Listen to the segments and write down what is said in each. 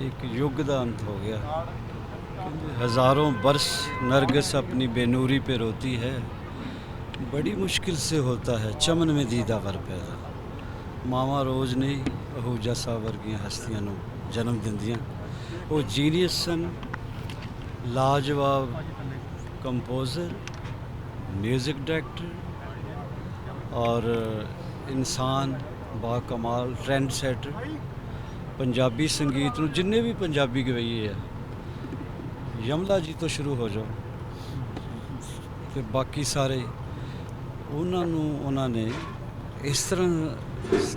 एक युग का अंत हो गया कहते, हजारों बरस नरगिस अपनी बेनूरी पे रोती है बड़ी मुश्किल से होता है चमन में दीदा वर पैदा ਮਾਵਾਂ ਰੋਜ਼ ਨਹੀਂ ਅਹੂਜਾ ਸਾਹਿਬ ਵਰਗੀਆਂ ਹਸਤੀਆਂ ਨੂੰ ਜਨਮ ਦਿੰਦੀਆਂ ਉਹ ਜੀਨੀਅਸ ਸਨ ਲਾਜਵਾਬ ਕੰਪੋਜ਼ਰ ਮਿਊਜ਼ਿਕ ਡਾਇਰੈਕਟਰ ਔਰ ਇਨਸਾਨ ਬਾ ਕਮਾਲ ਟ੍ਰੈਂਡ ਸੈਟਰ ਪੰਜਾਬੀ ਸੰਗੀਤ ਨੂੰ ਜਿੰਨੇ ਵੀ ਪੰਜਾਬੀ ਗਵਈਏ ਆ, ਯਮਲਾ ਜੀ ਤੋਂ ਸ਼ੁਰੂ ਹੋ ਜਾਓ। ਤੇ ਬਾਕੀ ਸਾਰੇ, ਉਹਨਾਂ ਨੂੰ, ਉਹਨਾਂ ਨੇ ਇਸ ਤਰ੍ਹਾਂ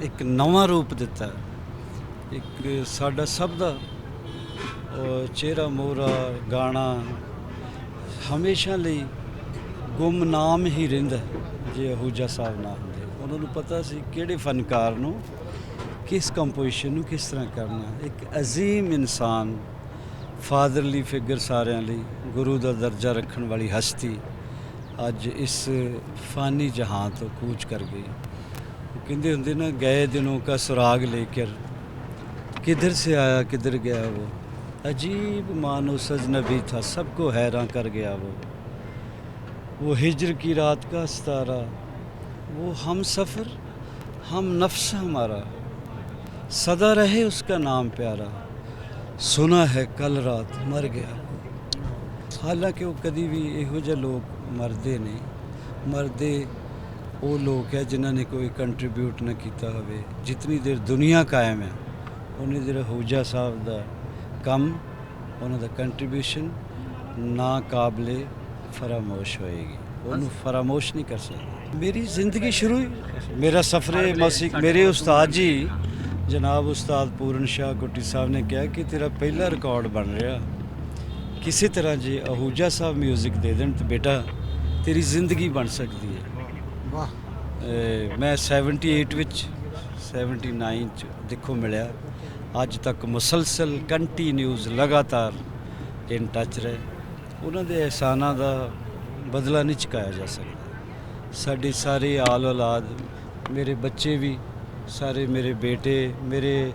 ਇੱਕ ਨਵਾਂ ਰੂਪ ਦਿੱਤਾ। ਇੱਕ ਸਾਡਾ ਸਭ ਦਾ ਚਿਹਰਾ, ਮੋਹਰਾ, ਗਾਣਾ ਹਮੇਸ਼ਾ ਲਈ ਗੁੰਮਨਾਮ ਹੀ ਰਹਿੰਦਾ ਜੇ ਅਹੂਜਾ ਸਾਹਿਬ ਨਾ ਹੁੰਦੇ। ਉਹਨਾਂ ਨੂੰ ਪਤਾ ਸੀ ਕਿਹੜੇ ਫਨਕਾਰ ਨੂੰ ਕਿਸ ਕੰਪੋਜੀਸ਼ਨ ਨੂੰ ਕਿਸ ਤਰ੍ਹਾਂ ਕਰਨਾ ਇੱਕ ਅਜ਼ੀਮ ਇਨਸਾਨ ਫਾਦਰਲੀ ਫਿਗਰ ਸਾਰਿਆਂ ਲਈ ਗੁਰੂ ਦਾ ਦਰਜਾ ਰੱਖਣ ਵਾਲੀ ਹਸਤੀ ਅੱਜ ਇਸ ਫਾਨੀ ਜਹਾਂ ਤੋਂ ਕੂਚ ਕਰ ਗਈ ਉਹ ਕਹਿੰਦੇ ਹੁੰਦੇ ਨਾ ਗਏ ਦਿਨੋਂ का सुराग लेकर किधर से आया किधर गया वो अजीब मानो सजनबी था सबको हैरान कर गया वो वो हिजर की रात का सितारा वो हम सफ़र हम नफ्स हमारा सदा रहे उसका नाम प्यारा सुना है कल रात मर गया ਹਾਲਾਂਕਿ ਉਹ ਕਦੀ ਵੀ ਇਹੋ ਜਿਹੇ ਲੋਕ ਮਰਦੇ ਨਹੀਂ ਮਰਦੇ ਉਹ ਲੋਕ ਹੈ ਜਿਨ੍ਹਾਂ ਨੇ ਕੋਈ ਕੰਟਰੀਬਿਊਟ ਨਾ ਕੀਤਾ ਹੋਵੇ ਜਿਤਨੀ ਦੇਰ ਦੁਨੀਆ ਕਾਇਮ ਹੈ ਉਨੀ ਦੇਰ ਹੂਜਾ ਸਾਹਿਬ ਦਾ ਕੰਮ ਉਹਨਾਂ ਦਾ ਕੰਟਰੀਬਿਊਸ਼ਨ ਨਾ ਕਾਬਲੇ ਫਰਾਮੋਸ਼ ਹੋਏਗੀ ਉਹਨੂੰ ਫਰਾਮੋਸ਼ ਨਹੀਂ ਕਰ ਸਕਦਾ ਮੇਰੀ ਜ਼ਿੰਦਗੀ ਸ਼ੁਰੂ ਹੀ ਮੇਰਾ ਸਫਰੇ ਮੌਸੀਕ ਮੇਰੇ ਉਸਤਾਦ ਜੀ ਜਨਾਬ ਉਸਤਾਦ ਪੂਰਨ ਸ਼ਾਹ ਕੁੱਟੀ ਸਾਹਿਬ ਨੇ ਕਿਹਾ ਕਿ ਤੇਰਾ ਪਹਿਲਾ ਰਿਕਾਰਡ ਬਣ ਰਿਹਾ। ਕਿਸੇ ਤਰ੍ਹਾਂ ਜੇ ਅਹੂਜਾ ਸਾਹਿਬ 뮤직 ਦੇ ਦੇਣ ਤੇ ਬੇਟਾ ਤੇਰੀ ਜ਼ਿੰਦਗੀ ਬਣ ਸਕਦੀ ਹੈ। ਵਾਹ। ਮੈਂ 78 ਵਿੱਚ 79 ਚ ਦੇਖੋ ਮਿਲਿਆ। ਅੱਜ ਤੱਕ ਮੁਸਲਸਲ ਕੰਟੀਨਿਊਸ ਲਗਾਤਾਰ ਇਨ ਟੱਚ ਰਹੇ। ਉਹਨਾਂ ਦੇ ਅਹਿਸਾਨਾਂ ਦਾ ਬਦਲਾ ਨਹੀਂ ਚੁਕਾਇਆ ਜਾ ਸਕਦਾ। ਸਾਡੀ ਸਾਰੀ ਆਲ ਔਲਾਦ ਮੇਰੇ ਬੱਚੇ ਵੀ ਸਾਰੇ ਮੇਰੇ ਬੇਟੇ, ਮੇਰੇ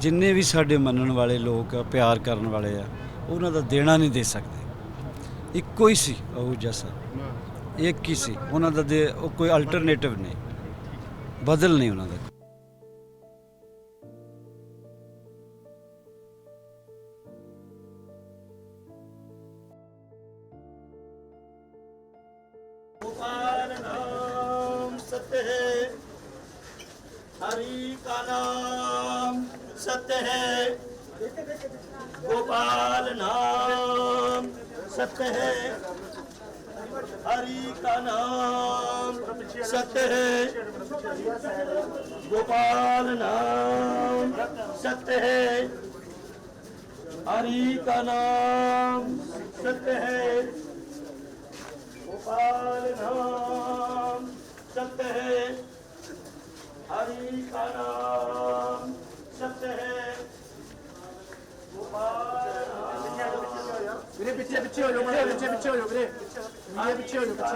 ਜਿੰਨੇ ਵੀ ਸਾਡੇ ਮੰਨਣ ਵਾਲੇ ਲੋਕ ਆ, ਪਿਆਰ ਕਰਨ ਵਾਲੇ ਆ, ਉਹਨਾਂ ਦਾ ਦੇਣਾ ਨਹੀਂ ਦੇ ਸਕਦੇ। ਇੱਕੋ ਹੀ ਸੀ ਉਹ ਜਸਾ। ਇੱਕ ਹੀ ਸੀ। ਉਹਨਾਂ ਦਾ ਦੇ, ਉਹ ਕੋਈ ਅਲਟਰਨੇਟਿਵ ਨਹੀਂ। ਬਦਲ ਨਹੀਂ ਉਹਨਾਂ ਦਾ। गोपाल नाम सत्य है हरि का नाम सत्य है गोपाल नाम सत्य है हरि का नाम सत्य है गोपाल नाम ਵੀਰੇ ਪਿੱਛੇ ਪਿੱਛੇ ਹੋ ਜਾਓ ਵੀਰੇ ਪਿੱਛੇ ਪਿੱਛੇ ਹੋ ਜਾਓ ਵੀਰੇ ਵੀਰੇ ਪਿੱਛੇ ਹੋ ਜਾਓ ਪਿੱਛੇ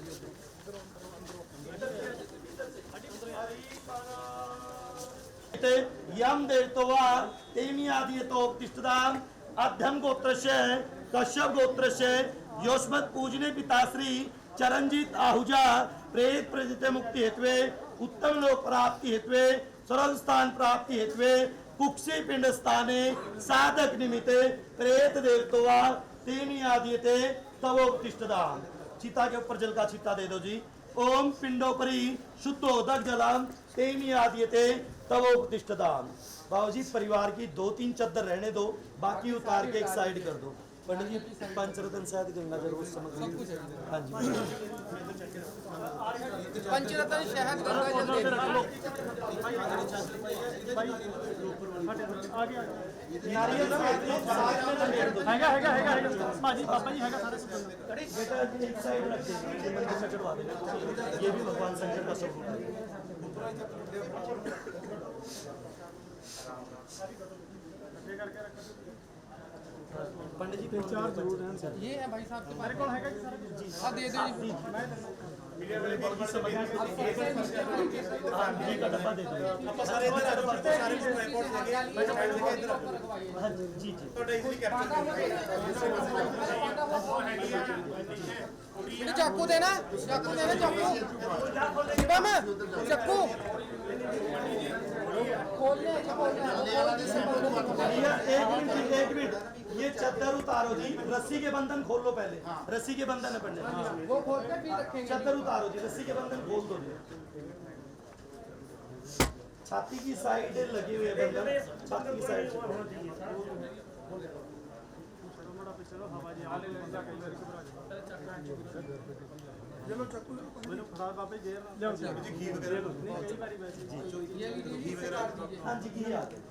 यम तेमी तिष्ठदाम अध्यम कश्यप पूजने पिताश्री चरणजीत आहुजा प्रेत प्रजित मुक्ति उत्तम लोक प्राप्ति सरल स्थान प्राप्ति कुक्षी पिंड स्थाने, साधक निमित्ते प्रेत देवतवा तेमी आदियते तवोत्तिष्ठदाम चिता के ऊपर जल का छिट्टा दे दो जी। ओम पिंडोपरी शुद्धोदक जलम तेमी आदियते तवो प्रतिष्ठदान बाबू जी परिवार की दो तीन चद्दर रहने दो बाकी उतार के एक साइड कर दो। पंडित जी पंचरत्न शायद गंगा जल सब कुछ हाँ जी। पंचरत्न शहद गंगा जल। ਹੈਗਾ ਹੈਗਾ ਹੈਗਾ ਹੈਗਾ ਭਾਜੀ ਬਾਬਾ ਜੀ ਹੈਗਾ ਸਾਰੇ बेटा जी एक साइड रख देना ये मंदिर में चढ़वा देना ये भी भगवान शंकर का स्वरूप है पंडित जी चार जरूर हैं ये है भाई साहब मेरे को हैगा जी हाँ दे दो जी ਮੀਡੀਆ ਦੇ ਦਿਓ ਆਪਾਂ ਦੇ ਇੱਧਰ ਆ ਹਾਂਜੀ ਜੀ ਜੀ ਤੁਹਾਡਾ ਇਜ਼ੀ ਚਾਕੂ ਦੇਣਾ ਚਾਕੂ ਦੇਣਾ ਚਾਕੂ ਚਾਕੂ भैया एक मिनट एक मिनट ये चद्दर उतारो जी रस्सी के बंधन खोल लो पहले। हाँ। रस्सी के बंधन है पंडित हाँ, वो खोल के फिर रखेंगे। चद्दर उतारो जी रस्सी के बंधन खोल दो। छाती की साइड लगे हुए बंधन। छाती की साइड। चलो चक्कू मैंने फरार बाबे जेल। ले जी घी वगैरह जी घी वगैरह हाँ जी घी आ गया।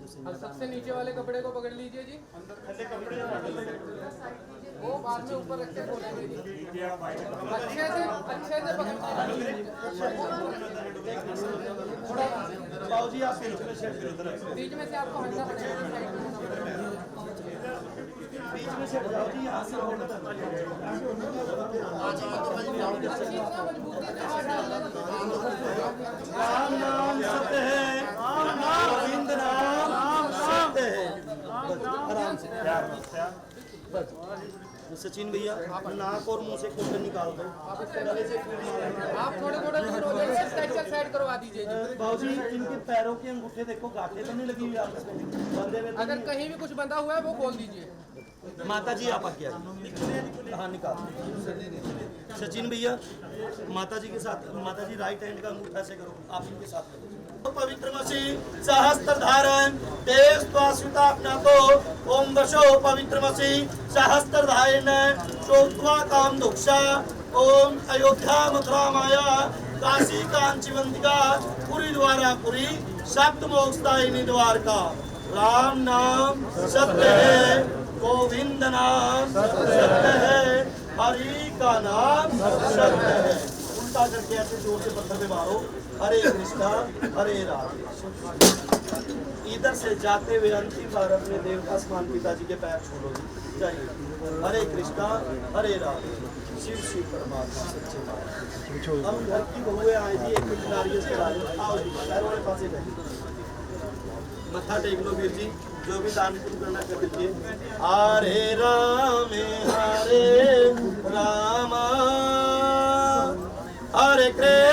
जैसे अब सबसे नीचे वाले कपड़े को पकड़ लीजिए जी। वो बाद में ऊपर रख के खोलेंगे जी अच्छे से अच्छे से पकड़ थोड़ा जी आप बीच में से आपको हटना पड़ेगा में बीच में सेट जाओ जी यहाँ से होल्ड अच्छी तरह मजबूती से हाथ डालना राम नाम सत्य है राम नाम गोविंद नाम सत्य है बस, आराम से बस सचिन भैया नाक और मुँह से कुंडल निकाल दो। आप थोड़े थोड़े करवा दीजिए बाबूजी इनके पैरों के अंगूठे देखो गांठें तो नहीं लगी हुई आपस में? तो अगर कहीं भी कुछ बंधा हुआ है वो खोल दीजिए। माता जी आप आगे हाँ निकाल सचिन भैया माता जी के साथ माता जी राइट हैंड का अंगूठा से करो आप इनके साथ करो पवित्र मसी सहस्त्र धारण तेज स्वास्विता अपना तो ओम दशो पवित्र मसी सहस्त्र धारण शोत्वा काम दुक्षा। ओम अयोध्या मथुरा माया काशी कांची वंदिका पुरी द्वारा पुरी शब्द मोक्षदायिनी द्वारका राम नाम सत्य है, गोविंद नाम सत्य है, हरि का नाम सत्य है। उल्टा करके ऐसे ज़ोर से पत्थर पे मारो। हरे कृष्णा, हरे राम इधर से जाते हुए अंतिम बार अपने देवता समान पिताजी के पैर छोड़ो जी जाइए। हरे कृष्णा, हरे राम शिव शिव परमात्मा, सच्चे हम घर की बहुएँ आए जी, एक पास मत्था टेक लो वीर जी, जो भी दान करना कर दीजिए। हरे राम हरे राम।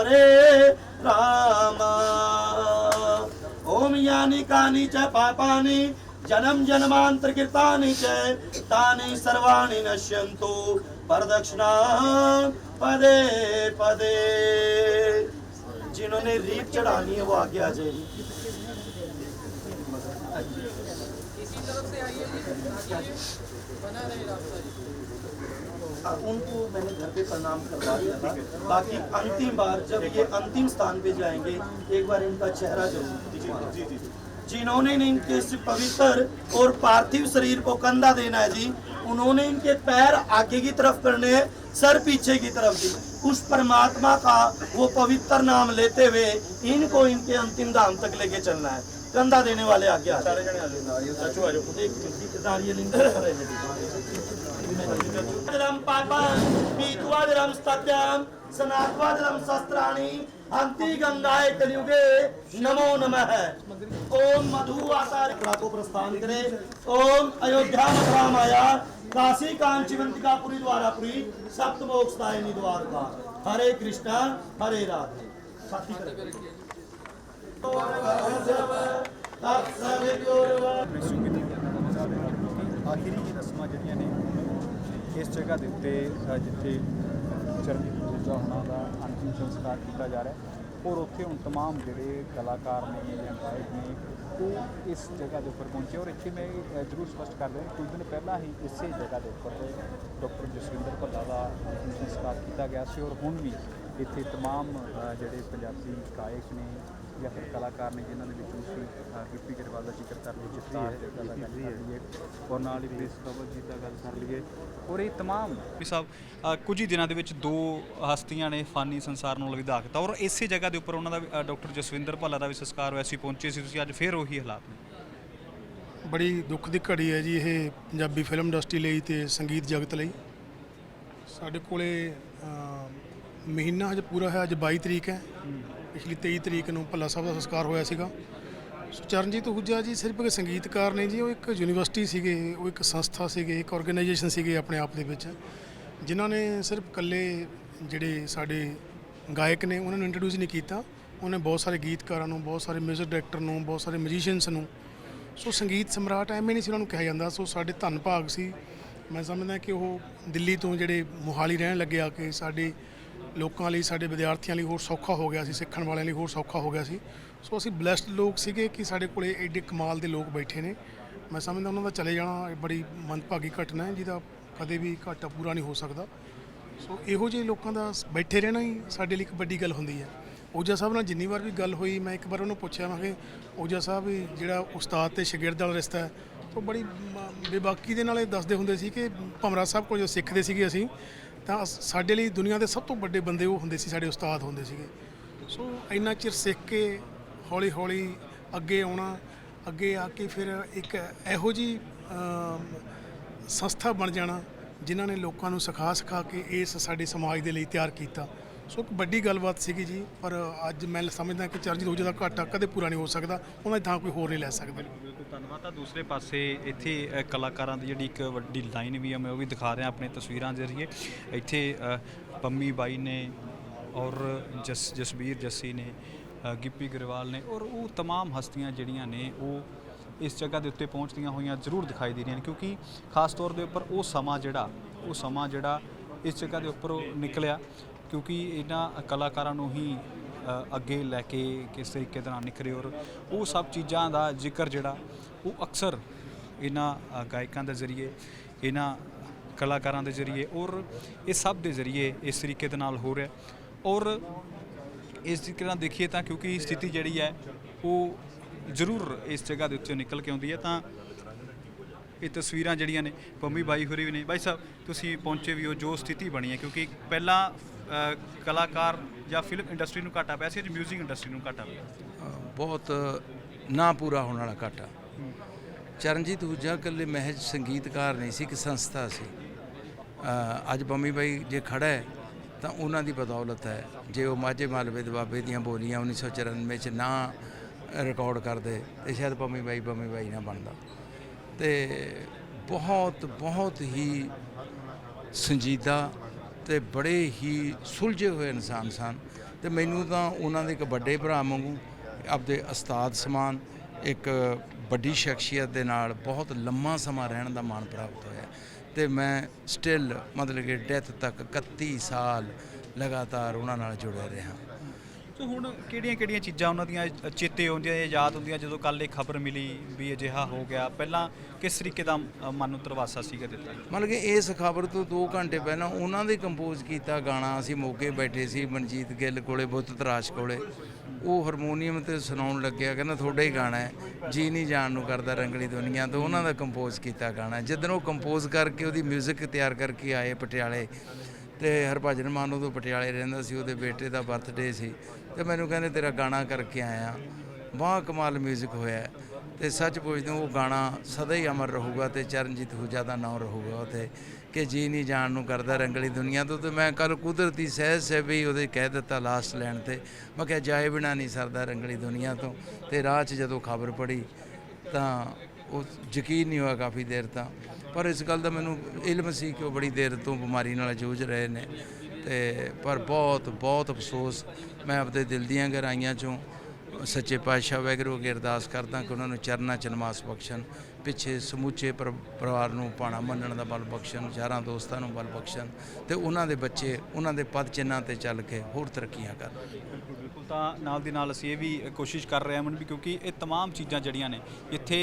हरे राम ओम यानि कानि च पापानि जन्म जन्मांतर कृतानि च तानि सर्वाणि नश्यन्तु परदक्षिणा पदे पदे जिन्होंने रीप चढ़ानी है वो आगे आ जाएगी इसी तरफ से आइए जी आगे बना रहे रास्ता और उनको मैंने घर पे प्रणाम करवा दिया था। बाकी अंतिम बार जब ये अंतिम स्थान पे जाएँगे एक बार इनका चेहरा ज़रूर जी जी जिन्होंने इनके पवित्र और पार्थिव शरीर को कंधा देना है जी उन्होंने इनके पैर आगे की तरफ़ करने हैं सर पीछे की तरफ़ जी। उस परमात्मा का वो पवित्र नाम लेते हुए इनको इनके अंतिम धाम तक लेके चलना है। कंधा देने वाले आगे आ सारे शस्त्राणी, अंति गंगाए कलयुगे नमो नमः। ओम मधु आचार्य प्रस्थान करे ओम अयोध्या मथुरा माया, काशी सप्त मोक्ष हरे कृष्णा, हरे राधे। साथी आखिरी की रस्मा ज़रिया ਇਸ ਜਗ੍ਹਾ ਦੇ ਉੱਤੇ ਅ, ਜਿੱਥੇ ਚਰਨਜੀਤ ਜੁਜਾ ਹੋਣਾ ਦਾ ਅੰਤਿਮ ਸੰਸਕਾਰ ਕੀਤਾ ਜਾ ਰਿਹਾ ਔਰ ਉੱਥੇ ਹੁਣ ਤਮਾਮ ਜਿਹੜੇ ਕਲਾਕਾਰ ਨੇ ਜਾਂ ਗਾਇਕ ਨੇ ਉਹ ਇਸ ਜਗ੍ਹਾ ਦੇ ਉੱਪਰ ਪਹੁੰਚੇ। ਔਰ ਇੱਥੇ ਮੈਂ ਜ਼ਰੂਰ ਸਪਸ਼ਟ ਕਰ ਦਿਆਂ ਕਿ ਕੁਝ ਦਿਨ ਪਹਿਲਾਂ ਹੀ ਇਸੇ ਜਗ੍ਹਾ ਦੇ ਉੱਪਰ ਡਾਕਟਰ ਜਸਵਿੰਦਰ ਭੱਲਾ ਦਾ ਅੰਤਿਮ ਸੰਸਕਾਰ ਕੀਤਾ ਗਿਆ ਸੀ। ਔਰ ਹੁਣ ਵੀ ਇੱਥੇ तमाम ਅ, ਜਿਹੜੇ ਪੰਜਾਬੀ ਗਾਇਕ ਨੇ ਜਾਂ ਫਿਰ ਕਲਾਕਾਰ ਨੇ ਜਿਨ੍ਹਾਂ ਦੇ ਵਿੱਚੋਂ ਅਸੀਂ ਅ, ਗਿੱਪੀ ਗਰੇਵਾਲ ਦਾ ਜ਼ਿਕਰ ਕਰ ਲਈਏ ਜਸਤਾਰ ਦੇ ਦਾ ਗੱਲ ਕਰ ਲਈਏ ਔਰ ਨਾਲ ਹੀ ਪ੍ਰਿੰਸ ਕੰਵਲ ਜੀ ਦਾ ਗੱਲ ਕਰ ਲਈਏ ਔਰ ਇਹ तमाम ਵੀ ਸਾਹਿਬ ਅ, ਕੁਝ ਹੀ ਦਿਨਾਂ ਦੇ ਵਿੱਚ ਦੋ ਹਸਤੀਆਂ ਨੇ ਫਾਨੀ ਸੰਸਾਰ ਨੂੰ ਅਲਵਿਦਾ ਕੀਤਾ ਔਰ ਇਸੇ ਜਗ੍ਹਾ ਦੇ ਉੱਪਰ ਉਹਨਾਂ ਦਾ ਵੀ, ਅ, ਡਾਕਟਰ ਜਸਵਿੰਦਰ ਭੱਲਾ ਦਾ ਵੀ ਸੰਸਕਾਰ ਹੋਇਆ ਸੀ ਪਹੁੰਚੇ ਸੀ ਤੁਸੀਂ ਅੱਜ ਫੇਰ ਉਹੀ ਹਾਲਾਤ ਨੇ ਬੜੀ ਦੁੱਖ ਦੀ ਘੜੀ ਹੈ ਜੀ ਇਹ ਪੰਜਾਬੀ ਫਿਲਮ ਇੰਡਸਟਰੀ ਲਈ ਤੇ ਸੰਗੀਤ ਜਗਤ ਲਈ ਸਾਡੇ ਕੋਲੇ ਅਮ, ਮਹੀਨਾ ਅੱਜ ਪੂਰਾ ਹੈ ਅੱਜ 22 ਤਰੀਕ ਹੈ। ਪਿਛਲੀ 23 ਤਰੀਕ ਨੂੰ ਭੱਲਾ ਸਾਹਿਬ ਦਾ ਸੰਸਕਾਰ ਹੋਇਆ ਸੀਗਾ। ਸੋ ਚਰਨਜੀਤ ਹੁਜਾ ਜੀ ਸਿਰਫ ਇੱਕ ਸੰਗੀਤਕਾਰ ਨੇ ਜੀ, ਉਹ ਇੱਕ ਯੂਨੀਵਰਸਿਟੀ ਸੀਗੇ, ਉਹ ਇੱਕ ਸੰਸਥਾ ਸੀਗੇ, ਇੱਕ ਆਰਗੇਨਾਈਜੇਸ਼ਨ ਸੀਗੇ ਆਪਣੇ ਆਪ ਦੇ ਵਿੱਚ, ਜਿਨ੍ਹਾਂ ਨੇ ਸਿਰਫ ਇਕੱਲੇ ਜਿਹੜੇ ਸਾਡੇ ਗਾਇਕ ਨੇ, ਉਹਨਾਂ ਨੂੰ ਇੰਟਰੋਡਿਊਸ ਨਹੀਂ ਕੀਤਾ। ਉਹਨੇ ਬਹੁਤ ਸਾਰੇ ਗੀਤਕਾਰਾਂ ਨੂੰ, ਬਹੁਤ ਸਾਰੇ ਮਿਊਜ਼ਿਕ ਡਾਇਰੈਕਟਰ ਨੂੰ, ਬਹੁਤ ਸਾਰੇ ਮਿਊਜ਼ੀਸ਼ੀਅਨਸ ਨੂੰ। ਸੋ ਸੰਗੀਤ ਸਮਰਾਟ ਐਵੇਂ ਨਹੀਂ ਸੀ ਉਹਨਾਂ ਨੂੰ ਕਿਹਾ ਜਾਂਦਾ। ਸੋ ਸਾਡੇ ਧੰਨ ਭਾਗ ਸੀ। ਮੈਂ ਸਮਝਦਾ ਕਿ ਉਹ ਦਿੱਲੀ ਤੋਂ ਜਿਹੜੇ ਮੋਹਾਲੀ ਰਹਿਣ ਲੱਗੇ ਆ ਕੇ ਸਾਡੇ ਲੋਕਾਂ ਲਈ, ਸਾਡੇ ਵਿਦਿਆਰਥੀਆਂ ਲਈ ਹੋਰ ਸੌਖਾ ਹੋ ਗਿਆ ਸੀ, ਸਿੱਖਣ ਵਾਲਿਆਂ ਲਈ ਹੋਰ ਸੌਖਾ ਹੋ ਗਿਆ ਸੀ। ਸੋ ਅਸੀਂ ਬlesed ਲੋਕ ਸੀਗੇ ਕਿ ਸਾਡੇ ਕੋਲੇ ਐਡੇ ਕਮਾਲ ਦੇ ਲੋਕ ਬੈਠੇ ਨੇ। ਮੈਂ ਸਮਝਦਾ ਉਹਨਾਂ ਦਾ ਚਲੇ ਜਾਣਾ ਇਹ ਬੜੀ ਮੰਦਭਾਗੀ ਘਟਨਾ ਹੈ, ਜਿਹਦਾ ਕਦੇ ਵੀ ਘਾਟਾ ਪੂਰਾ ਨਹੀਂ ਹੋ ਸਕਦਾ। ਸੋ ਇਹੋ ਜਿਹੇ ਲੋਕਾਂ ਦਾ ਬੈਠੇ ਰਹਿਣਾ ਹੀ ਸਾਡੇ ਲਈ ਇੱਕ ਵੱਡੀ ਗੱਲ ਹੁੰਦੀ ਹੈ। ਓਜਾ ਸਾਹਿਬ ਨਾਲ ਜਿੰਨੀ ਵਾਰ ਵੀ ਗੱਲ ਹੋਈ, ਮੈਂ ਇੱਕ ਵਾਰ ਉਹਨੂੰ ਪੁੱਛਿਆ, ਮੈਂ ਕਿ ਓਜਾ ਸਾਹਿਬ, ਜਿਹੜਾ ਉਸਤਾਦ ਤੇ ਸ਼ਾਗਿਰਦ ਵਾਲਾ ਰਿਸ਼ਤਾ ਹੈ, ਉਹ ਬੜੀ ਬੇਬਾਕੀ ਦੇ ਨਾਲ ਇਹ ਦੱਸਦੇ ਹੁੰਦੇ ਸੀ ਕਿ ਭਮਰਾ ਸਾਹਿਬ ਕੋਲ ਜੋ ਸਿੱਖਦੇ ਸੀਗੇ ਅਸੀਂ ਤਾਂ ਅਸ- ਸਾਡੇ ਲਈ ਦੁਨੀਆ ਦੇ ਸਭ ਤੋਂ ਵੱਡੇ ਬੰਦੇ ਉਹ ਹੁੰਦੇ ਸੀ, ਸਾਡੇ ਉਸਤਾਦ ਹੁੰਦੇ ਸੀਗੇ। ਸੋ ਇੰਨਾ ਚਿਰ ਸਿੱਖ ਕੇ ਹੌਲੀ ਹੌਲੀ ਅੱਗੇ ਆਉਣਾ, ਅੱਗੇ ਆ ਕੇ ਫਿਰ ਇੱਕ ਇਹੋ ਜੀ ਸੰਸਥਾ ਬਣ ਜਾਣਾ, ਜਿਨ੍ਹਾਂ ਨੇ ਲੋਕਾਂ ਨੂੰ ਸਿਖਾ ਸਿਖਾ ਕੇ ਇਸ ਸਾਡੇ ਸਮਾਜ ਦੇ ਲਈ ਤਿਆਰ ਕੀਤਾ। ਸੋ ਇੱਕ ਵੱਡੀ ਗੱਲਬਾਤ ਸੀਗੀ ਜੀ, ਪਰ ਅੱਜ ਮੈਂ ਸਮਝਦਾ ਕਿ ਚਰਨਜੀਤ ਓਜਾ ਦਾ ਘਾਟਾ ਕਦੇ ਪੂਰਾ ਨਹੀਂ ਹੋ ਸਕਦਾ, ਉਹਨਾਂ ਦੀ ਥਾਂ ਕੋਈ ਹੋਰ ਨਹੀਂ ਲੈ ਸਕਦਾ। ਧੰਨਵਾਦ ਤਾਂ ਦੂਸਰੇ ਪਾਸੇ ਇੱਥੇ ਅ, ਕਲਾਕਾਰਾਂ ਦੀ ਜਿਹੜੀ ਇੱਕ ਵੱਡੀ ਲਾਈਨ ਵੀ ਆ ਮੈਂ ਉਹ ਵੀ ਦਿਖਾ ਰਿਹਾ ਆਪਣੇ ਤਸਵੀਰਾਂ ਦੇ ਜ਼ਰੀਏ ਇੱਥੇ ਅ, ਪੰਮੀ ਬਾਈ ਨੇ ਔਰ ਜਸ ਜਸਬੀਰ ਜੱਸੀ ਨੇ ਅ, ਗਿੱਪੀ ਗਰੇਵਾਲ ਨੇ ਔਰ ਉਹ तमाम ਹਸਤੀਆਂ ਜਿਹੜੀਆਂ ਨੇ ਉਹ ਇਸ ਜਗ੍ਹਾ ਦੇ ਉੱਤੇ ਪਹੁੰਚਦੀਆਂ ਹੋਈਆਂ ਜ਼ਰੂਰ ਦਿਖਾਈ ਦੇ ਰਹੀਆਂ ਨੇ ਕਿਉਂਕਿ ਖਾਸ ਤੌਰ ਦੇ ਉੱਪਰ ਉਹ ਸਮਾਂ ਜਿਹੜਾ ਉਹ ਸਮਾਂ ਜਿਹੜਾ ਇਸ ਜਗ੍ਹਾ ਦੇ ਉੱਪਰ ਉਹ ਨਿਕਲਿਆ ਕਿਉਂਕਿ ਇਹਨਾਂ ਕਲਾਕਾਰਾਂ ਨੂੰ ਹੀ ਅ, ਅੱਗੇ ਲੈ ਕੇ ਕਿਸ ਤਰੀਕੇ ਦੇ ਨਾਲ ਨਿਖਰੇ ਔਰ ਉਹ ਸਭ ਚੀਜ਼ਾਂ ਦਾ ਜ਼ਿਕਰ ਜਿਹੜਾ, ਉਹ ਅਕਸਰ ਇਹਨਾਂ ਗਾਇਕਾਂ ਦੇ ਜ਼ਰੀਏ, ਇਹਨਾਂ ਕਲਾਕਾਰਾਂ ਦੇ ਜ਼ਰੀਏ ਔਰ ਇਹ ਸਭ ਦੇ ਜ਼ਰੀਏ ਇਸ ਤਰੀਕੇ ਦੇ ਨਾਲ ਹੋ ਰਿਹਾ ਔਰ ਇਸ ਤਰੀਕੇ ਨਾਲ ਦੇਖੀਏ ਤਾਂ ਕਿਉਂਕਿ ਸਥਿਤੀ ਜਿਹੜੀ ਹੈ, ਉਹ ਜ਼ਰੂਰ ਇਸ ਜਗ੍ਹਾ ਦੇ ਉੱਤੇ ਨਿਕਲ ਕੇ ਆਉਂਦੀ ਹੈ ਤਾਂ ਇਹ ਤਸਵੀਰਾਂ ਜਿਹੜੀਆਂ ਨੇ, ਪੰਮੀ ਬਾਈ ਹੋਰੀ ਵੀ ਨੇ। ਬਾਈ ਸਾਹਿਬ, ਤੁਸੀਂ ਪਹੁੰਚੇ ਵੀ ਹੋ, ਜੋ ਸਥਿਤੀ ਬਣੀ ਹੈ, ਕਿਉਂਕਿ ਪਹਿਲਾਂ ਕਲਾਕਾਰ ਜਾਂ ਫਿਲਮ ਇੰਡਸਟਰੀ ਨੂੰ ਘਾਟਾ ਪਿਆ ਸੀ, ਅੱਜ 뮤직 ਇੰਡਸਟਰੀ ਨੂੰ ਘਾਟਾ ਪਿਆ। ਬਹੁਤ ਨਾ ਪੂਰਾ ਹੋਣ ਵਾਲਾ ਘਾਟਾ। ਚਰਨਜੀਤ ਹੂਜਾ ਇਕੱਲੇ ਮਹਿਜ ਸੰਗੀਤਕਾਰ ਨਹੀਂ ਸੀ, ਇੱਕ ਸੰਸਥਾ ਸੀ। ਅੱਜ ਬੰਮੀ ਬਾਈ ਜੇ ਖੜਾ ਹੈ, ਤਾਂ ਉਹਨਾਂ ਦੀ ਬਦੌਲਤ ਹੈ। ਜੇ ਉਹ ਮਾਝੇ ਮਾਲਵੇ ਦੇ ਬਾਬੇ ਦੀਆਂ ਬੋਲੀਆਂ 1994 ਚ ਨਾ ਰਿਕਾਰਡ ਕਰਦੇ, ਤੇ ਸ਼ਾਇਦ ਪੰਮੀ ਬਾਈ ਪੰਮੀ ਬਾਈ ਨਾ ਬਣਦਾ। ਤੇ ਬਹੁਤ ਬਹੁਤ ਹੀ ਸੰਜੀਦਾ ਤੇ ਬੜੇ ਹੀ ਸੁਲਝੇ ਹੋਏ ਇਨਸਾਨ ਸਨ। ਤੇ ਮੈਨੂੰ ਤਾਂ ਉਹਨਾਂ ਦੇ ਇੱਕ ਵੱਡੇ ਭਰਾ ਵਾਂਗੂ, ਆਪਦੇ ਉਸਤਾਦ ਸਮਾਨ, ਇੱਕ ਵੱਡੀ ਸ਼ਖਸੀਅਤ ਦੇ ਨਾਲ ਬਹੁਤ ਲੰਮਾ ਸਮਾਂ ਰਹਿਣ ਦਾ ਮਾਣ ਪ੍ਰਾਪਤ ਹੋਇਆ। ਤੇ ਮੈਂ ਸਟਿਲ ਮਤਲਬ ਕਿ ਡੈਥ ਤੱਕ 31 ਸਾਲ ਲਗਾਤਾਰ ਉਹਨਾਂ ਨਾਲ ਜੁੜਿਆ ਰਿਹਾ। ਸੋ ਹੁਣ ਕਿਹੜੀਆਂ ਕਿਹੜੀਆਂ ਚੀਜ਼ਾਂ ਉਹਨਾਂ ਦੀਆਂ, ਚੇਤੇ ਆਉਂਦੀਆਂ ਜਾਂ ਯਾਦ ਹੁੰਦੀਆਂ ਜਦੋਂ ਕੱਲ ਇਹ ਖਬਰ ਮਿਲੀ ਵੀ ਅਜਿਹਾ ਹੋ ਗਿਆ? ਪਹਿਲਾਂ ਕਿਸ ਤਰੀਕੇ ਦਾ ਮਨ ਨੂੰ ਤਰਵਾਸਾ ਸੀਗਾ ਦਿੱਤਾ? ਮਤਲਬ ਕਿ ਇਸ ਖਬਰ ਤੋਂ 2 ਘੰਟੇ ਪਹਿਲਾਂ ਉਹਨਾਂ ਦੇ ਕੰਪੋਜ਼ ਕੀਤਾ ਗਾਣਾ, ਅਸੀਂ ਮੋਗੇ ਬੈਠੇ ਸੀ, ਮਨਜੀਤ ਗਿੱਲ ਕੋਲੇ ਬੁੱਤ ਤਰਾਸ਼ ਕੋਲੇ। ਉਹ ਹਾਰਮੋਨੀਅਮ ਤੇ ਸੁਣਾਉਣ ਲੱਗਿਆ, ਕਹਿੰਦਾ ਤੁਹਾਡਾ ਹੀ ਗਾਣਾ ਹੈ, ਜੀ ਨਹੀਂ ਜਾਣ ਨੂੰ ਕਰਦਾ ਰੰਗਲੀ ਦੁਨੀਆ, ਤੋਂ ਉਹਨਾਂ ਦਾ ਕੰਪੋਜ਼ ਕੀਤਾ ਗਾਣਾ। ਜਦੋਂ ਉਹ ਕੰਪੋਜ਼ ਕਰਕੇ ਉਹਦੀ 뮤직 ਤਿਆਰ ਕਰਕੇ ਆਏ ਪਟਿਆਲੇ ਤੇ ਹਰਭਜਨ ਮਾਨ ਉਦੋਂ ਪਟਿਆਲੇ ਰਹਿੰਦਾ ਸੀ, ਉਹਦੇ ਬੇਟੇ ਦਾ ਬਰਥਡੇ ਸੀ ਤੇ ਮੈਨੂੰ ਕਹਿੰਦੇ ਤੇਰਾ ਗਾਣਾ ਕਰਕੇ ਆਇਆ। ਵਾਹ ਕਮਾਲ 뮤직 ਹੋਇਆ ਤੇ ਸੱਚ ਪੁੱਛਦੇ ਉਹ ਗਾਣਾ ਸਦਾ ਹੀ ਅਮਰ ਰਹੂਗਾ ਤੇ ਚਰਨਜੀਤ ਹੂਜਾ ਦਾ ਨਾਮ ਰਹੂਗਾ ਉਤੇ ਕਿ ਜੀ ਨਹੀਂ ਜਾਣ ਨੂੰ ਕਰਦਾ ਰੰਗਲੀ ਦੁਨੀਆ ਤੋਂ। ਤੇ ਮੈਂ ਕੱਲ ਕੁਦਰਤੀ ਸਹਿਜ ਸਹਿਬੀ ਉਹਦੇ ਕਹਿ ਦਿੱਤਾ ਲਾਸਟ ਲੈਣ ਤੇ। ਮੈਂ ਕਿਹਾ, ਜਾਏ ਬਿਨਾ ਨਹੀਂ ਸਰਦਾ ਰੰਗਲੀ ਦੁਨੀਆ ਤੋਂ। ਤੇ ਰਾਹ 'ਚ ਜਦੋਂ ਖਬਰ ਪੜੀ ਤਾਂ ਉਹ ਯਕੀਨ ਨਹੀਂ ਹੋਇਆ ਕਾਫੀ ਦੇਰ ਤਾਂ। ਪਰ ਇਸ ਗੱਲ ਦਾ ਮੈਨੂੰ ਇਲਮ ਸੀ ਕਿ ਉਹ ਬੜੀ ਦੇਰ ਤੋਂ ਬਿਮਾਰੀ ਨਾਲ ਜੂਝ ਰਹੇ ਨੇ ਤੇ ਪਰ ਬਹੁਤ ਬਹੁਤ ਅਫਸੋਸ ਮੈਂ ਆਪਦੇ ਦਿਲ ਦੀਆਂ ਗਹਿਰਾਈਆਂ ਚੋਂ ਸੱਚੇ ਪਾਤਸ਼ਾਹ ਵੈਗਰੂ ਅੱਗੇ ਅਰਦਾਸ ਕਰਦਾ ਕਿ ਉਹਨਾਂ ਨੂੰ ਚਰਨਾਂ ਚ ਨਮਾਸ ਬਖਸ਼ਣ ਪਿੱਛੇ ਸਮੁੱਚੇ ਪਰ- ਪਰਿਵਾਰ ਨੂੰ ਪਾਣਾ ਮੰਨਣ ਦਾ ਬਲ ਬਖਸ਼ਣ ਯਾਰਾਂ ਦੋਸਤਾਂ ਨੂੰ ਬਲ ਬਖਸ਼ਣ ਤੇ ਉਹਨਾਂ ਦੇ ਬੱਚੇ ਉਹਨਾਂ ਦੇ ਪਦ ਚਿੰਨ੍ਹਾਂ ਤੇ ਚੱਲ ਕੇ ਹੋਰ ਤਰੱਕੀਆਂ ਕਰਨ ਬਿਲਕੁਲ ਬਿਲਕੁਲ ਤਾਂ ਨਾਲ ਦੀ ਨਾਲ ਅਸੀਂ ਇਹ ਵੀ ਕੋਸ਼ਿਸ਼ ਕਰ ਰਹੇ ਹਾਂ ਮਨ ਵੀ ਕਿਉਂਕਿ ਇਹ तमाम ਚੀਜ਼ਾਂ ਜਿਹੜੀਆਂ ਨੇ ਇੱਥੇ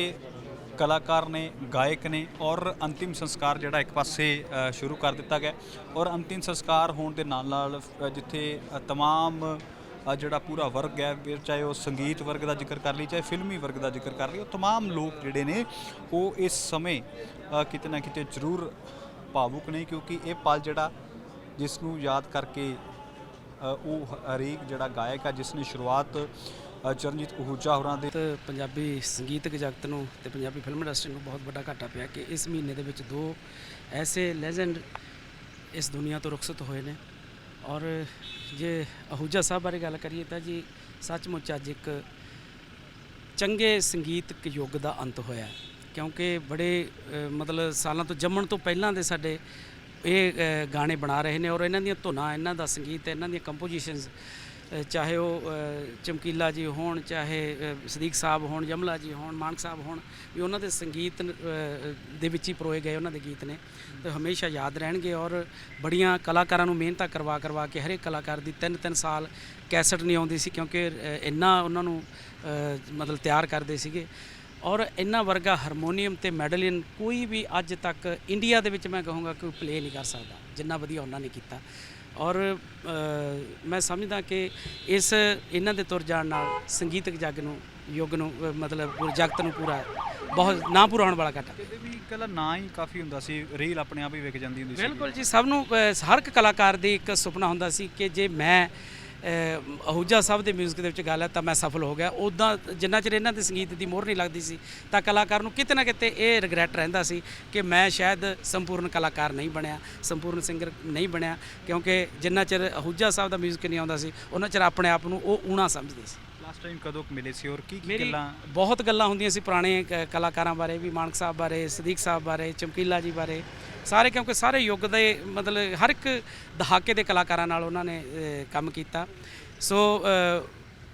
ਕਲਾਕਾਰ ਨੇ ਗਾਇਕ ਨੇ ਔਰ ਅੰਤਿਮ ਸੰਸਕਾਰ ਜਿਹੜਾ ਇੱਕ ਪਾਸੇ ਅ, ਸ਼ੁਰੂ ਕਰ ਦਿੱਤਾ ਗਿਆ ਔਰ ਅੰਤਿਮ ਸੰਸਕਾਰ ਹੋਣ ਦੇ ਨਾਲ ਨਾਲ ਅ, ਜਿੱਥੇ ਅ, तमाम ਅ, ਜਿਹੜਾ ਪੂਰਾ ਵਰਗ ਹੈ ਫਿਰ ਚਾਹੇ ਉਹ ਸੰਗੀਤ ਵਰਗ ਦਾ ਜ਼ਿਕਰ ਕਰ ਲਈ ਚਾਹੇ ਫਿਲਮੀ ਵਰਗ ਦਾ ਜ਼ਿਕਰ ਕਰ ਲਈ ਉਹ तमाम ਲੋਕ ਜਿਹੜੇ ਨੇ ਉਹ ਇਸ ਸਮੇਂ ਅ, ਕਿਤੇ ਨਾ ਕਿਤੇ ਜ਼ਰੂਰ ਭਾਵੁਕ ਨੇ ਕਿਉਂਕਿ ਇਹ ਪਲ ਜਿਹੜਾ ਜਿਸ ਨੂੰ ਯਾਦ ਕਰਕੇ ਅ, ਉਹ ਹਰੇਕ ਜਿਹੜਾ ਗਾਇਕ ਆ ਜਿਸ ਨੇ ਸ਼ੁਰੂਆਤ ਅ, ਚਰਨਜੀਤ ਅਹੂਜਾ ਹੋਰਾਂ ਦੇ ਤੇ ਪੰਜਾਬੀ ਸੰਗੀਤਕ ਜਗਤ ਨੂੰ ਤੇ ਪੰਜਾਬੀ ਫਿਲਮ ਇੰਡਸਟਰੀ ਨੂੰ ਬਹੁਤ ਵੱਡਾ ਘਾਟਾ ਪਿਆ ਕਿ ਇਸ ਮਹੀਨੇ ਦੇ ਵਿੱਚ ਦੋ ਐਸੇ ਲੈਜੈਂਡ ਇਸ ਦੁਨੀਆ ਤੋਂ ਰੁਖਸਤ ਹੋਏ ਨੇ ਔਰ ਜੇ ਅਹੂਜਾ ਸਾਹਿਬ ਬਾਰੇ ਗੱਲ ਕਰੀਏ ਤਾਂ ਜੀ ਸੱਚਮੁੱਚ ਅੱਜ ਇੱਕ ਚੰਗੇ ਸੰਗੀਤਕ ਯੁੱਗ ਦਾ ਅੰਤ ਹੋਇਆ ਹੈ। ਕਿਉਂਕਿ ਬੜੇ ਅ, ਮਤਲਬ ਸਾਲਾਂ ਤੋਂ ਜੰਮਣ ਤੋਂ ਪਹਿਲਾਂ ਦੇ ਸਾਡੇ ਇਹ ਅ, ਗਾਣੇ ਬਣਾ ਰਹੇ ਨੇ ਔਰ ਇਹਨਾਂ ਦੀਆਂ ਧੁਨਾਂ ਇਹਨਾਂ ਦਾ ਸੰਗੀਤ ਇਹਨਾਂ ਦੀਆਂ ਕੰਪੋਜੀਸ਼ਨਸ ਚਾਹੇ ਉਹ ਚਮਕੀਲਾ ਜੀ ਹੋਣ, ਚਾਹੇ ਸਦੀਕ ਸਾਹਿਬ ਹੋਣ, ਜਮਲਾ ਜੀ ਹੋਣ, ਮਾਨਕ ਸਾਹਿਬ ਹੋਣ, ਵੀ ਉਹਨਾਂ ਦੇ ਸੰਗੀਤ ਦੇ ਵਿੱਚ ਹੀ ਪਰੋਏ ਗਏ ਉਹਨਾਂ ਦੇ ਗੀਤ ਨੇ। ਤੇ ਹਮੇਸ਼ਾ ਯਾਦ ਰਹਿਣਗੇ ਔਰ ਬੜੀਆਂ ਕਲਾਕਾਰਾਂ ਨੂੰ ਮਿਹਨਤਾਂ ਕਰਵਾ ਕਰਵਾ ਕੇ ਹਰੇਕ ਕਲਾਕਾਰ ਦੀ ਤਿੰਨ ਤਿੰਨ ਸਾਲ ਕੈਸਟ ਨਹੀਂ ਆਉਂਦੀ ਸੀ ਕਿਉਂਕਿ ਇੰਨਾ ਉਹਨਾਂ ਨੂੰ ਮਤਲਬ ਤਿਆਰ ਕਰਦੇ ਸੀਗੇ। ਔਰ ਇੰਨਾ ਵਰਗਾ ਹਾਰਮੋਨੀਅਮ ਤੇ ਮੈਡਲਿਨ ਕੋਈ ਵੀ ਅੱਜ ਤੱਕ ਇੰਡੀਆ ਦੇ ਵਿੱਚ ਮੈਂ ਕਹੂੰਗਾ ਕੋਈ ਪਲੇ ਨਹੀਂ ਕਰ ਸਕਦਾ, ਜਿੰਨਾ ਵਧੀਆ ਉਹਨਾਂ ਨੇ ਕੀਤਾ। ਔਰ ਮੈਂ ਸਮਝਦਾ ਕਿ ਇਸ ਇਹਨਾਂ ਦੇ ਤੁਰ ਜਾਣ ਨਾਲ ਸੰਗੀਤਕ ਜੱਗ ਨੂੰ ਯੁੱਗ ਨੂੰ ਮਤਲਬ ਜਗਤ ਨੂੰ ਪੂਰਾ ਬਹੁਤ ਨਾ ਪੂਰਾ ਹੋਣ ਵਾਲਾ ਘਾਟਾ। ਇਹਦੇ ਵੀ ਇਕੱਲਾ ਨਾਂ ਹੀ ਕਾਫੀ ਹੁੰਦਾ ਸੀ ਰੀਲ ਆਪਣੇ ਆਪ ਹੀ ਵਿਕ ਜਾਂਦੀ ਹੁੰਦੀ ਸੀ। ਬਿਲਕੁਲ ਜੀ ਸਭ ਨੂੰ ਹਰ ਇੱਕ ਕਲਾਕਾਰ ਦੀ ਇੱਕ ਸੁਪਨਾ ਹੁੰਦਾ ਸੀ ਕਿ ਜੇ ਮੈਂ ਅਹੂਜਾ ਸਾਹਿਬ ਦੇ 뮤직 ਦੇ ਵਿੱਚ ਗੱਲ ਹੈ ਤਾਂ ਮੈਂ ਸਫਲ ਹੋ ਗਿਆ ਉਦਾਂ ਜਿੰਨਾ ਚਿਰ ਇਹਨਾਂ ਦੇ ਸੰਗੀਤ ਦੀ ਮੋਹਰ ਨਹੀਂ ਲੱਗਦੀ ਸੀ ਤਾਂ ਕਲਾਕਾਰ ਨੂੰ ਕਿਤੇ ਨਾ ਕਿਤੇ ਇਹ ਰਿਗਰੈਟ ਰਹਿੰਦਾ ਸੀ ਕਿ ਮੈਂ ਸ਼ਾਇਦ ਸੰਪੂਰਨ ਕਲਾਕਾਰ ਨਹੀਂ ਬਣਿਆ ਸੰਪੂਰਨ ਸਿੰਗਰ ਨਹੀਂ ਬਣਿਆ ਕਿਉਂਕਿ ਜਿੰਨਾ ਚਿਰ ਅਹੂਜਾ ਸਾਹਿਬ ਦਾ 뮤직 ਨਹੀਂ ਆਉਂਦਾ ਸੀ ਉਹਨਾਂ ਚਿਰ ਆਪਣੇ ਆਪ ਨੂੰ ਉਹ ਊਣਾ ਸਮਝਦੇ ਸੀ ਲਾਸਟ ਟਾਈਮ ਕਦੋਂ ਕੁ ਮਿਲੇ ਸੀ ਔਰ ਕੀ ਕੀ ਮੇਰੀ ਗੱਲਾਂ ਬਹੁਤ ਗੱਲਾਂ ਹੁੰਦੀਆਂ ਸੀ ਪੁਰਾਣੇ ਕ- ਕਲਾਕਾਰਾਂ ਬਾਰੇ ਵੀ ਮਾਨਕ ਸਾਹਿਬ ਬਾਰੇ ਸਦੀਕ ਸਾਹਿਬ ਬਾਰੇ ਚਮਕੀਲਾ ਜੀ ਬਾਰੇ ਸਾਰੇ ਕਿਉਂਕਿ ਸਾਰੇ ਯੁੱਗ ਦੇ ਮਤਲਬ ਹਰ ਇੱਕ ਦਹਾਕੇ ਦੇ ਕਲਾਕਾਰਾਂ ਨਾਲ ਉਹਨਾਂ ਨੇ ਕੰਮ ਕੀਤਾ। ਸੋ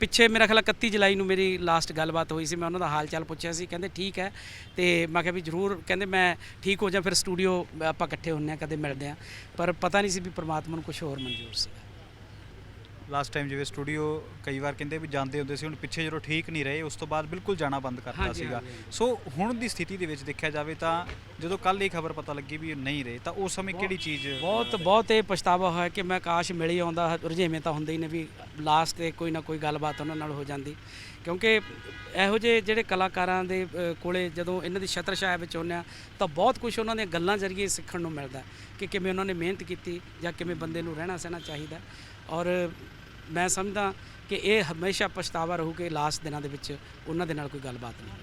ਪਿੱਛੇ ਮੇਰਾ ਖਿਆਲ 31 ਜੁਲਾਈ ਨੂੰ ਮੇਰੀ ਲਾਸਟ ਗੱਲਬਾਤ ਹੋਈ ਸੀ। ਮੈਂ ਉਹਨਾਂ ਦਾ ਹਾਲ ਚਾਲ ਪੁੱਛਿਆ ਸੀ, ਕਹਿੰਦੇ ਠੀਕ ਹੈ। ਤੇ ਮੈਂ ਕਿਹਾ ਵੀ ਜ਼ਰੂਰ, ਕਹਿੰਦੇ ਮੈਂ ਠੀਕ ਹੋ ਜਾ ਫਿਰ ਸਟੂਡੀਓ ਆਪਾਂ ਇਕੱਠੇ ਹੁੰਨੇ ਆ, ਕਦੇ ਮਿਲਦੇ ਆ। ਪਰ ਪਤਾ ਨਹੀਂ ਸੀ ਵੀ ਪ੍ਰਮਾਤਮਾ ਨੂੰ ਕੁਝ ਹੋਰ ਮਨਜ਼ੂਰ ਸੀ ਲਾਸਟ ਟਾਈਮ ਜਿਵੇਂ ਸਟੂਡੀਓ ਕਈ ਵਾਰ ਕਹਿੰਦੇ ਵੀ ਜਾਂਦੇ ਹੁੰਦੇ ਸੀ ਹੁਣ ਪਿੱਛੇ ਜਦੋਂ ਠੀਕ ਨਹੀਂ ਰਹੇ ਉਸ ਤੋਂ ਬਾਅਦ ਬਿਲਕੁਲ ਜਾਣਾ ਬੰਦ ਕਰਤਾ ਹਾਂਜੀ, ਸੀਗਾ। ਹਾਂਜੀ, ਸੋ ਹੁਣ ਦੀ ਸਥਿਤੀ ਦੇ ਵਿੱਚ ਦੇਖਿਆ ਜਾਵੇ ਤਾਂ ਜਦੋਂ ਕੱਲ ਇਹ ਖਬਰ ਪਤਾ ਲੱਗੀ ਵੀ ਇਹ ਨਹੀਂ ਰਹੇ ਤਾਂ ਉਸ ਸਮੇਂ ਕਿਹੜੀ ਚੀਜ਼ ਬਹੁਤ ਬਹੁਤ ਇਹ ਪਛਤਾਵਾ ਹੋਇਆ ਕਿ ਮੈਂ ਕਾਸ਼ ਮਿਲ ਹੀ ਆਉਂਦਾ ਰੁਝੇਵੇਂ ਤਾਂ ਹੁੰਦੇ ਹੀ ਨੇ ਵੀ ਲਾਸਟ ਤੇ ਕੋਈ ਨਾ ਕੋਈ ਗੱਲਬਾਤ ਉਹਨਾਂ ਨਾਲ ਹੋ ਜਾਂਦੀ। ਕਿਉਂਕਿ ਇਹੋ ਜਿਹੇ ਜਿਹੜੇ ਕਲਾਕਾਰਾਂ ਦੇ ਅ, ਕੋਲੇ ਜਦੋਂ ਇਹਨਾਂ ਦੀ ਛਤਰ ਛਾਇਆ ਵਿੱਚ ਹੁੰਦੇ ਆ ਤਾਂ ਬਹੁਤ ਕੁਝ ਉਹਨਾਂ ਦੀਆਂ ਗੱਲਾਂ ਜ਼ਰੀਏ ਸਿੱਖਣ ਨੂੰ ਮਿਲਦਾ ਕਿ ਕਿਵੇਂ ਉਹਨਾਂ ਨੇ ਮਿਹਨਤ ਕੀਤੀ ਜਾਂ ਕਿਵੇਂ ਬੰਦੇ ਨੂੰ ਰਹਿਣਾ ਸਹਿਣਾ ਚਾਹੀਦਾ ਔਰ ਮੈਂ ਸਮਝਦਾ ਕਿ ਇਹ ਹਮੇਸ਼ਾ ਪਛਤਾਵਾ ਰਹੂ ਕਿ ਲਾਸਟ ਦਿਨਾਂ ਦੇ ਵਿੱਚ ਉਹਨਾਂ ਦੇ ਨਾਲ ਕੋਈ ਗੱਲਬਾਤ ਨਹੀਂ ਹੋਈ।